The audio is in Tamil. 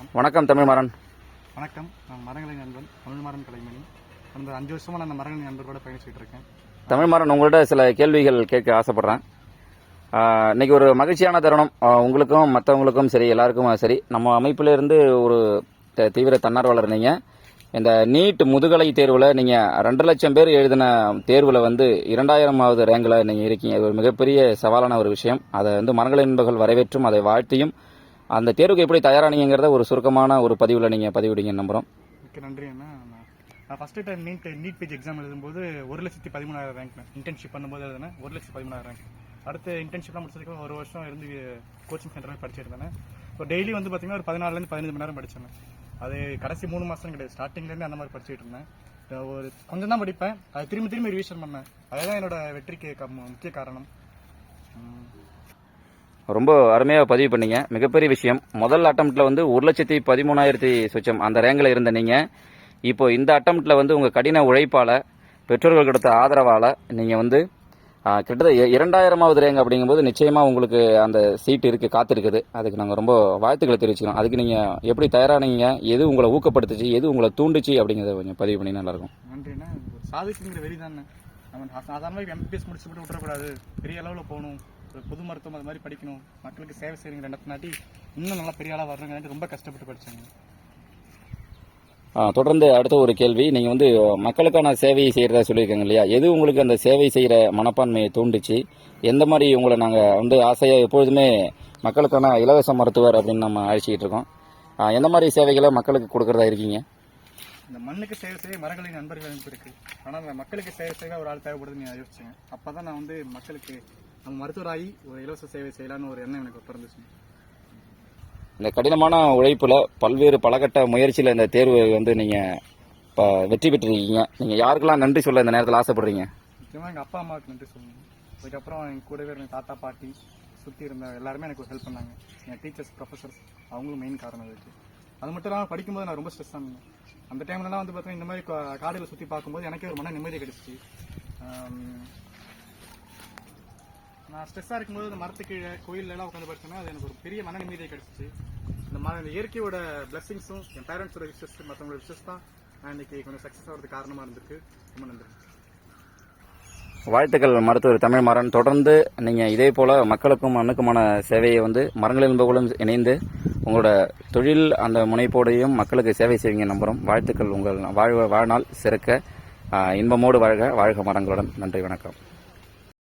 வணக்கம். வணக்கம் தமிழ்மாறன் வணக்கம். நான் மரங்களை நண்பன் தமிழ்மாறன் கலைமணி கடந்த அஞ்சு வருஷமா நான் அந்த மரங்களை நண்பர்களோட பயணிச்சுட்டு இருக்கேன். தமிழ்மாறன் உங்கள்கிட்ட சில கேள்விகள் கேட்க ஆசைப்படுறேன். இன்னைக்கு ஒரு மகிழ்ச்சியான தருணம். உங்களுக்கும் மற்றவங்களுக்கும் சரி எல்லாருக்கும் சரி. நம்ம அமைப்பில இருந்து ஒரு தீவிர தன்னார்வலர் நீங்க. இந்த நீட் முதுகலை தேர்வில் நீங்கள் ரெண்டு லட்சம் பேர் எழுதின தேர்வில் வந்து இரண்டாயிரமாவது ரேங்கில் நீங்கள் இருக்கீங்க. இது ஒரு மிகப்பெரிய சவாலான ஒரு விஷயம். அதை வந்து மரங்கள் என்பர்கள் வரவேற்றும் அதை வாழ்த்தியும் அந்த தேர்வுக்கு எப்படி தயாரானீங்கிறத ஒரு சுருக்கமான ஒரு பதிவில் நீங்கள் பதிவிடுங்கன்னு நம்புகிறோம் மிக்க நன்றி அண்ணா. நான் நான் time NEET NEET page exam எழுதும்போது ஒரு லட்சத்தி பதிமூணாயிரம் ரேங்க் இன்டர்ன்ஷிப் பண்ணும்போது எழுதினேன். ஒரு லட்சத்தி பதிமூணாயிரம் ரேங்க் அடுத்து இன்டர்ன்ஷிப்லாம் முடிச்சதுக்கு ஒரு வருஷம் இருந்து கோச்சிங் சென்டரில் படிச்சிருந்தேன் இருந்தேன். இப்போ டெய்லி வந்து பார்த்தீங்கன்னா ஒரு பதினாலுலேருந்து பதினஞ்சு மணி நேரம் படித்தேன் அது கடைசி மூணு மாதம் கிடையாது. ஸ்டார்டிங்லேருந்து அந்த மாதிரி படிச்சுட்டு இருந்தேன். ஒரு கொஞ்சம் தான் படிப்பேன். அது திரும்பி திரும்பி ரிவிஷன் பண்ணேன். அதுதான் என்னோட வெற்றிக்கு முக்கிய காரணம். ரொம்ப அருமையாக பதிவு பண்ணீங்க. மிகப்பெரிய விஷயம். முதல் அட்டம்ப்டில் வந்து ஒரு லட்சத்தி பதிமூணாயிரத்தி சுச்சம். அந்த ரேங்கில் இருந்த நீங்கள் இப்போ இந்த அட்டம்ப்டில் வந்து உங்கள் கடின உழைப்பால் பெற்றோர்கள் கொடுத்த ஆதரவால் நீங்கள் வந்து கிட்டத்தட்ட இரண்டாயிரமாவது ரேங்க் அப்படிங்கும்போது நிச்சயமாக உங்களுக்கு அந்த சீட் இருக்கு காத்திருக்குது. அதுக்கு நாங்கள் ரொம்ப வாழ்த்துக்களை தெரிவிச்சுக்கிறோம். அதுக்கு நீங்கள் எப்படி தயாரானீங்க? எது உங்களை ஊக்கப்படுத்துச்சு? எது உங்களை தூண்டுச்சு? அப்படிங்கிறத கொஞ்சம் பதிவு பண்ணி நல்லாயிருக்கும். நன்றிண்ணா. சாதிக்குங்கிற வெறி தானே நம்ம சாதாரணமாக எம்பிபிஎஸ் முடிச்சு விட்டு விட்டுறக்கூடாது. பெரிய அளவில் போகணும். ஒரு பொது மருத்துவம் அது மாதிரி படிக்கணும். மக்களுக்கு சேவை செய்யுங்க ரெண்டத்தினாட்டி இன்னும் நல்லா பெரிய ஆளாக வரணுங்காட்டி ரொம்ப கஷ்டப்பட்டு படிச்சாங்க. ஆ, தொடர்ந்து அடுத்த ஒரு கேள்வி. நீங்க வந்து மக்களுக்கான சேவையை செய்யறதா சொல்லியிருக்காங்க இல்லையா? எது உங்களுக்கு அந்த சேவை செய்யற மனப்பான்மையை தூண்டுச்சு? எந்த மாதிரி உங்களை நாங்க வந்து ஆசையா எப்பொழுதுமே மக்களுக்கான இலவச மருத்துவர் அப்படின்னு நம்ம அழைச்சிக்கிட்டு இருக்கோம். எந்த மாதிரி சேவைகளை மக்களுக்கு கொடுக்கறதா இருக்கீங்க? இந்த மண்ணுக்கு சேவை செய்ய மரங்களின் நண்பர்கள் அமைப்பு இருக்கு. ஆனால் மக்களுக்கு சேவை செய்ய ஒரு ஆள் தேவைப்படுதுன்னு யோசிச்சேன் அப்போ தான் நான் வந்து மக்களுக்கு நம்ம மருத்துவராகி ஒரு இலவச சேவை செய்யலான்னு ஒரு எண்ணம் எனக்கு பிறந்துச்சு இந்த கடினமான உழைப்புல பல்வேறு பலகட்ட முயற்சியில இந்த தேர்வு வந்து நீங்க இப்ப வெற்றி பெற்றிருக்கீங்க. நீங்க யாருக்கெல்லாம் நன்றி சொல்ல இந்த நேரத்தில் ஆசைப்படுறீங்க? முக்கியமாக எங்கள் அப்பா அம்மாவுக்கு நன்றி சொல்லணும். அதுக்கப்புறம் என் கூடவே இருந்த தாத்தா பாட்டி சுற்றி இருந்த எல்லாருமே எனக்கு ஹெல்ப் பண்ணாங்க. என் டீச்சர்ஸ் ப்ரொஃபசர்ஸ் அவங்களும் மெயின் காரணம் இதுக்கு அது மட்டும் இல்லாமல் படிக்கும்போது நான் ரொம்ப ஸ்ட்ரெஸ் ஆனேன் அந்த டைம்லலாம் வந்து பார்த்தீங்கன்னா இந்த மாதிரி கா- காடுகளை சுற்றி பார்க்கும்போது எனக்கே ஒரு மன நிம்மதி கிடைச்சிச்சு. நான் ஸ்ட்ரெஸ்ஸாக இருக்கும்போது இந்த மரத்துக்கு கீழே உட்காந்து படிச்சேன்னா அது எனக்கு ஒரு பெரிய மன நிம்மதியை கிடைச்சிச்சு. இந்த மர இந்த இயற்கையோட பிளெஸிங்ஸும் என் பேரண்ட்ஸோட விஷஸ் மற்றவங்களோட விஷஸ் தான் நான் இன்னைக்கு கொஞ்சம் சக்ஸஸ் ஆகிறதுக்கு காரணமாக இருந்திருக்கு. ரொம்ப நன்றி. வாழ்த்துக்கள் மருத்துவர் தமிழ் மரன் தொடர்ந்து நீங்கள் இதே போல் மக்களுக்கும் மண்ணுக்குமான சேவையை வந்து மரங்கள் என்பவர்களும் இணைந்து உங்களோட தொழில் அந்த முனைப்போடையும் மக்களுக்கு சேவை செய்வீங்க நம்புகிறோம் வாழ்த்துக்கள் உங்கள் வாழ் வாழ்நாள் சிறக்க இன்பமோடு வாழ்க வாழ்க மரங்களுடன். நன்றி வணக்கம்.